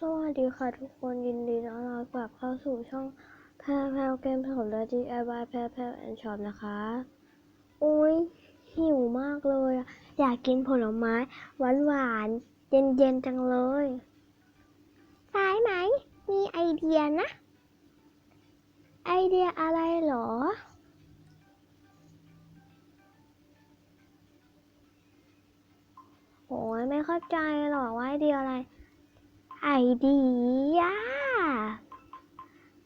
สวัสดีค่ะทุกคนยินดีต้อนรับกลับเข้าสู่ช่องแพรแพรเกมสดและ DIY แพรแพรแอนช็อปนะคะอุ้ยหิวมากเลย อยากกินผลไม้หวานหวานเย็นเย็นจังเลยสายไหม มีไอเดียนะ ไอเดียอะไรเหรอ โอ้ยไม่เข้าใจหรอกว่าไอเดียอะไร ไอเดีย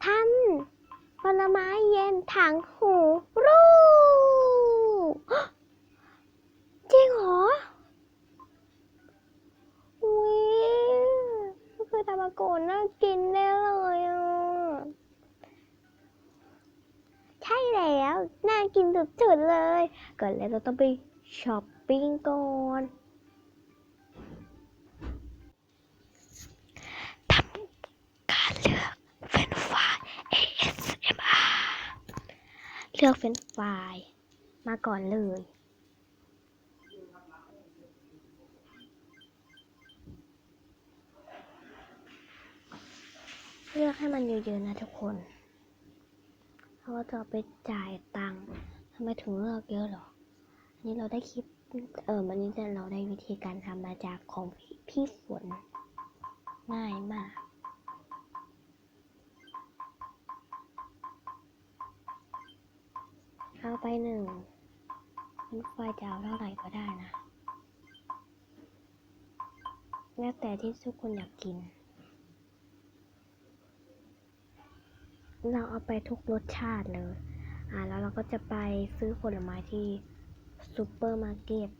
ทำผลไม้เย็นถังหูรูจริงเหรออุ้ยก็คือทามาโกะน่ากินแน่เลยอะ ใช่แล้ว น่ากินสุดๆเลย ก่อนแล้วเราต้องไปช้อปปิ้งก่อน เลือกเฟรนช์ฟรายมาก่อนเลย เลือกให้มันเยอะๆนะทุกคนเพราะว่าจะไปจ่ายตังค์ทำไมถึงเลือกเยอะหรอ อันนี้เราได้คลิป เออวันนี้เราได้วิธีการทำมาจากของพี่พี่ฝนง่ายมาก เอาไปหนึ่งเป็นไฟจะเอาเท่าไหร่ก็ได้นะ แล้วแต่ที่ทุกคนอยากกิน เราเอาไปทุกรสชาติเลย อ่าแล้วเราก็จะไปซื้อผลไม้ที่ซูเปอร์มาร์เก็ต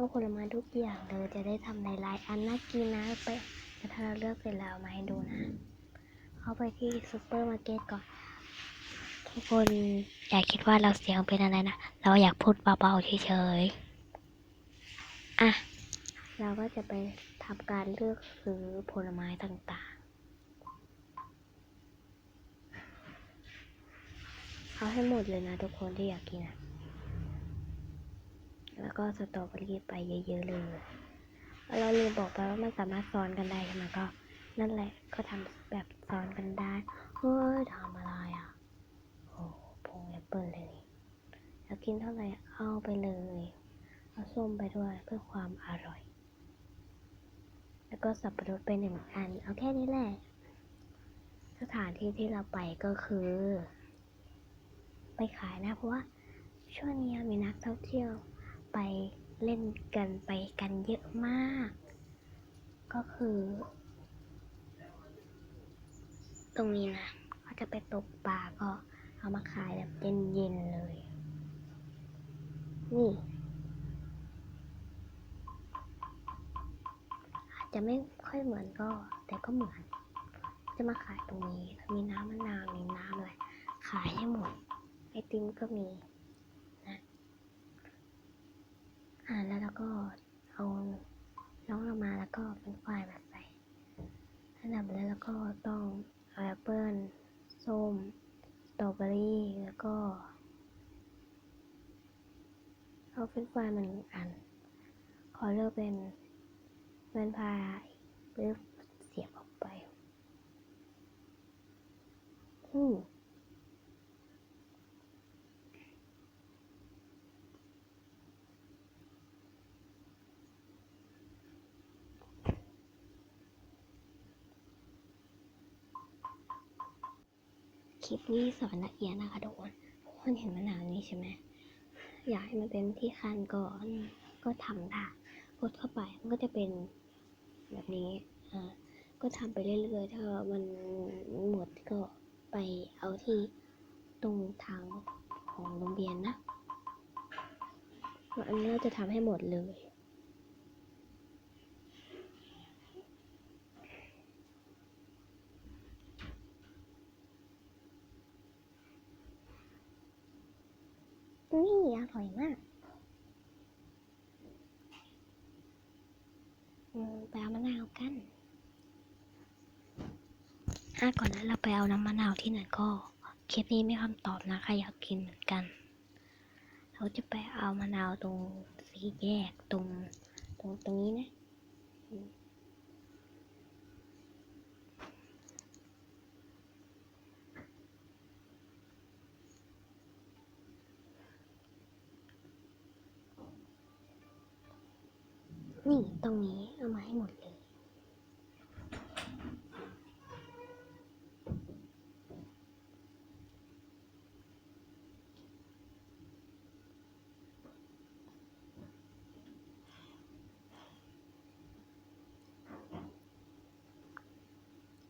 เอาผลไม้ทุกอย่างเลยจะได้ทำในไลน์อันน่ากินนะไปแต่ถ้าเราเลือกเสร็จแล้วมาให้ดูนะ เข้าไปที่ซูเปอร์มาร์เก็ตก่อน ทุกคนอย่าคิดว่าเราเสียงเป็นอะไรนะ เราอยากพูดเบาๆเฉยๆ อะ เราก็จะไปทำการเลือกซื้อผลไม้ต่างๆ เอาให้หมดเลยนะทุกคนที่อยากกินอะ แล้วก็สตรอเบอรี่ไปเยอะๆเลยเราลืมบอกไปว่ามันสามารถซ้อนกันได้ใช่ไหมก็ นั่นแหละก็ทำแบบซ้อนกันได้เฮ้ยทำอะไรอะโอ้พงแอปเปิลเลยอยากกินเท่าไหร่เอาไปเลยเอาส้มไปด้วยเพื่อความอร่อย แล้วก็สับปะรดไปหนึ่งอัน เอาแค่นี้แหละ สถานที่ที่เราไปก็คือ ไปขายนะเพราะว่าช่วงนี้มีนักท่องเที่ยว ไปเล่นกันไปกันเยอะมาก ก็คือ ตรงนี้นะเขาจะไปตกปลาก็เอามาขายแบบเย็นๆเลย นี่ อาจจะไม่ค่อยเหมือนก็ แต่ก็เหมือน จะมาขายตรงนี้ มีน้ำมะนาวมีน้ำอะไรขายให้หมดไอติมก็มีนะ อ่าแล้วเราก็เอาน้องเรามาแล้วก็เป็นไฟมาใส่อันดับแรกแล้วก็ต้องเอาแอปเปิ้ลส้มสตรอเบอรี่แล้วก็เอาเฟรนช์ฟรายมาหนึ่งอัน ขอเลือกเป็นเฟรนพายหรือเสียบออกไป อืม ค ลิปนี้สอนละเอียดนะคะทุกคนทุกคนเห็นมะนาวนี้ใช่ไหมอยากให้มันเป็นที่คันก่อนก็ทำได้กดเข้าไปมันก็จะเป็นแบบนี้อ่าก็ทำไปเรื่อยๆ ถ้ามันหมดก็ไปเอาที่ตรงทางของโรงเรียนนะอันนี้เราจะทำให้หมดเลย นี่อร่อยมากไปเอามะนาวกันอะก่อนนั้นเราไปเอาน้ำมะนาวที่ไหนก็ คลิปนี้ไม่คำตอบนะใครอยากกินเหมือนกัน เราจะไปเอามะนาวตรงสีแยกตรง ตรงตรงนี้นะ รงนี้เอามาให้หมดเลย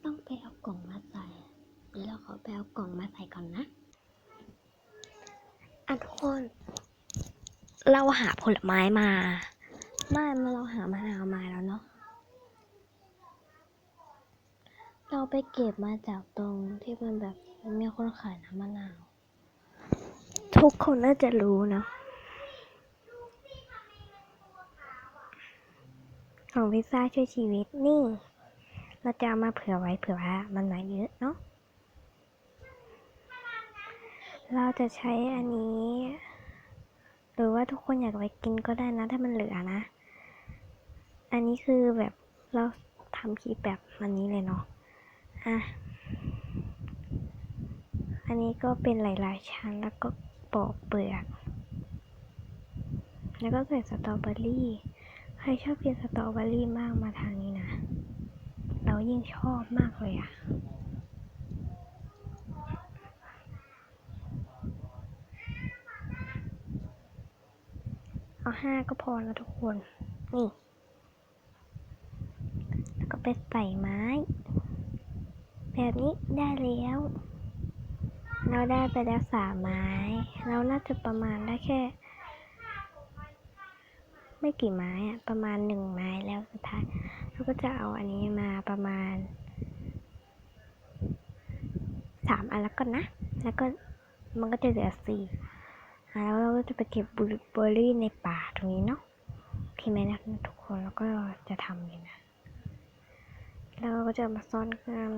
ต้องไปเอากล่องมาใส่เดี๋ยวเราขอไปเอากล่องมาใส่ก่อนนะอะทุกคน เราหาผลไม้มา ไม่มาเราหามะนาวมาแล้วเนาะ เราไปเก็บมาจากตรงที่มันแบบมีคนขายน้ำมะนาว ทุกคนน่าจะรู้นะของพิซซ่าช่วยชีวิตนี่ เราจะเอามาเผื่อไว้เผื่อว่ามันมาเยอะเนาะ เราจะใช้อันนี้ หรือว่าทุกคนอยากไว้กินก็ได้นะถ้ามันเหลือนะ อันนี้คือแบบเราทำคลิปแบบอันนี้เลยเนาะ อะ อันนี้ก็เป็นหลายๆชั้นแล้วก็ปอกเปลือก แล้วก็ใส่สตรอเบอรี่ ใครชอบกินสตรอเบอรี่มากมาทางนี้นะ เรายิ่งชอบมากเลยอะเอาห้าก็พอแล้วทุกคน นี่ ไปใส่ไม้ แบบนี้ได้แล้ว เราได้ไปแล้วสามไม้ เราน่าจะประมาณได้แค่ ไม่กี่ไม้อะประมาณหนึ่งไม้แล้วสุดท้ายเราก็จะเอาอันนี้มาประมาณสามอันแล้วก็นนะ แล้วก็มันก็จะเหลือสี่แล้วเราก็จะไปเก็บบลูเบอร์รี่ในป่าตรงนี้เนาะโอเคไหมนะทุกคนแล้วก็จะทำอยู่นะ แล้วก็จะมาซ้อนกัน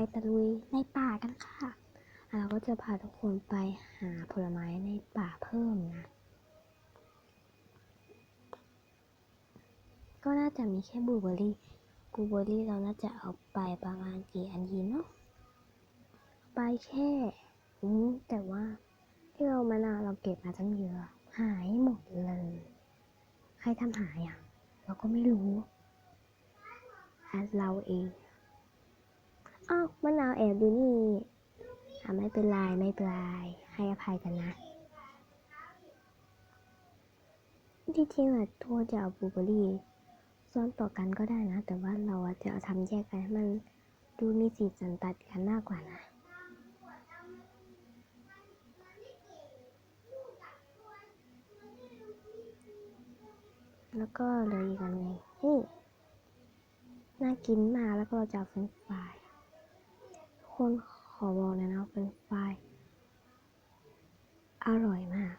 ไปตะลุยในป่ากันค่ะ เราก็จะพาทุกคนไปหาผลไม้ในป่าเพิ่มนะ ก็น่าจะมีแค่บลูเบอร์รี่บลูเบอร์รี่เราน่าจะเอาไปประมาณกี่อันดีเนาะ ไปแค่อืแต่ว่าที่เรามานาวเราเก็บมาตั้งเยอะ หายหมดเลย ใครทำหายอะ เราก็ไม่รู้อันเราเอง อ้าวมะนาวแอบดูนี่อะไม่เป็นไรไม่เป็นไรให้อภัยกันนะที่จริงอะทัวจะเอาบลูเบอรี่ซ้อนต่อกันก็ได้นะ แต่ว่าเราจะเอาทำแยกกันให้มันดูมีสีสันตัดกันมากกว่านะแล้วก็เหลยอีกอันหนึงนี่น่ากินมากแล้วก็เราจะเอาเฟรนฟราย คนขอบอกเลยนะเฟรนช์ฟอร่อยมาก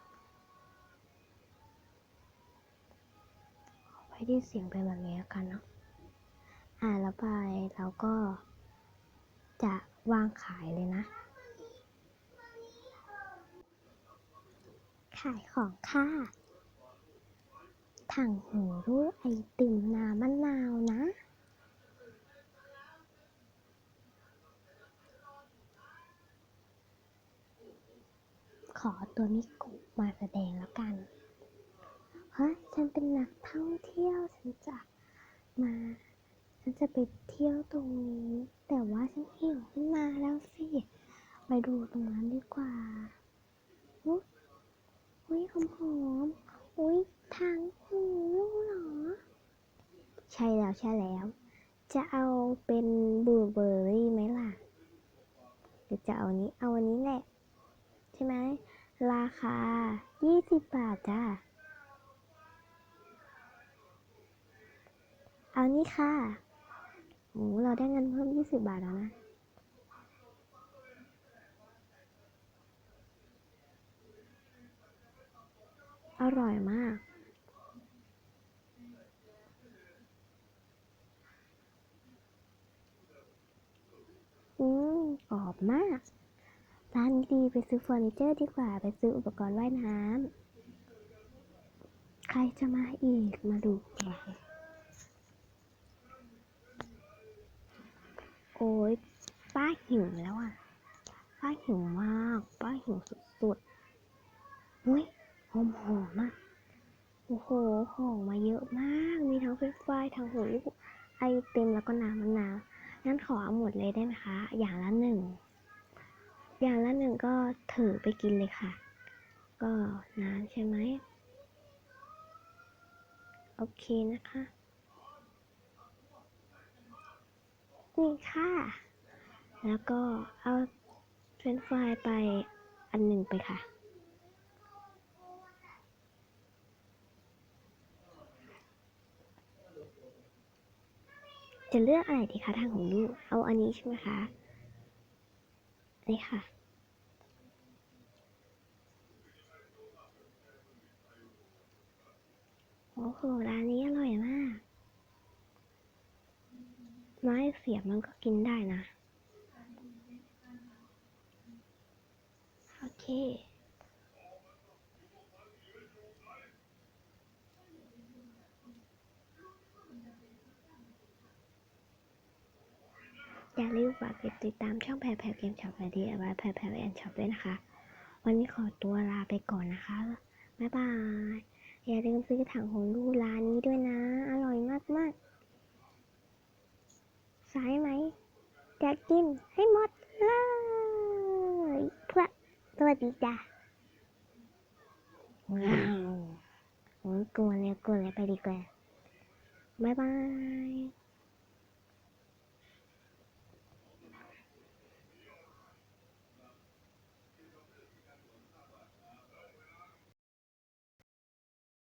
ขอไว้ที่เสียงเป็นแบบนี้กันเนาะ อ่าแล้วไปเราก็จะวางขายเลยนะ ขายของค่ะถังหูรูปไอติมน้ำมะนาวนะ ขอตัวมิกุมาแสดงแล้วกันเฮ้ยฉันเป็นนักท่องเที่ยวฉันจะมา ฉันจะไปเที่ยวตรงนี้ แต่ว่าฉันหิวขึ้นมาแล้วสิ ไปดูตรงนั้นดีกว่า อุ้ยหอมหอมอุ้ยทางหูเหรอ ใช่แล้วใช่แล้ว จะเอาเป็นบลูเบอร์รี่ไหมล่ะ หรือจะเอาอันนี้ เอาอันนี้แหละ ใช่ไหม ราคา 20 บาทจ้าเอานี่ค่ะโอ้เราได้เงินเพิ่ม 20 บาทแล้วนะ อร่อยมากอืมกรอบมาก ร้านดีไปซื้อเฟอร์นิเจอร์ดีกว่าไปซื้ออุปกรณ์ว่ายน้ำ ใครจะมาอีกมาดูกันโอ้ยป้าหิวแล้วอะ ป้าหิวมาก ป้าหิวสุดๆอุ้ยหอมหอมอะโอ้โหของมาเยอะมาก มีทั้งเฟรนฟรายทั้งหัวลูกไอเติมแล้วก็น้ำมะนาวงั้นขอเอาหมดเลยได้ไหมคะ อย่างละหนึ่ง อย่างละหนึ่งก็ถือไปกินเลยค่ะ ก็นานใช่ไหม โอเคนะคะ นี่ค่ะ แล้วก็เอาเฟรนฟรายไปอันหนึ่งไปค่ะ จะเลือกอะไรดีคะทางของลูก เอาอันนี้ใช่ไหมคะ เลยค่ะ โอ้โห ร้านนี้อร่อยมาก ไม้เสียบมันก็กินได้นะ โอเค อย่าลืมฝากกดติดตามช่องแพรแพรเกมช็อปและดีไอวแพรแพรแอนช็อปด้วยนะคะ วันนี้ขอตัวลาไปก่อนนะคะ บ๊ายบาย อย่าลืมซื้อถังของลูร้านนี้ด้วยนะ อร่อยมากมากสายไหมอยากกินให้หมดเลยเพื่อสวัสดีจ้ะว้าวโอ้ยกลัวเลยกลัวเลยไปดีกว่าบ๊ายบาย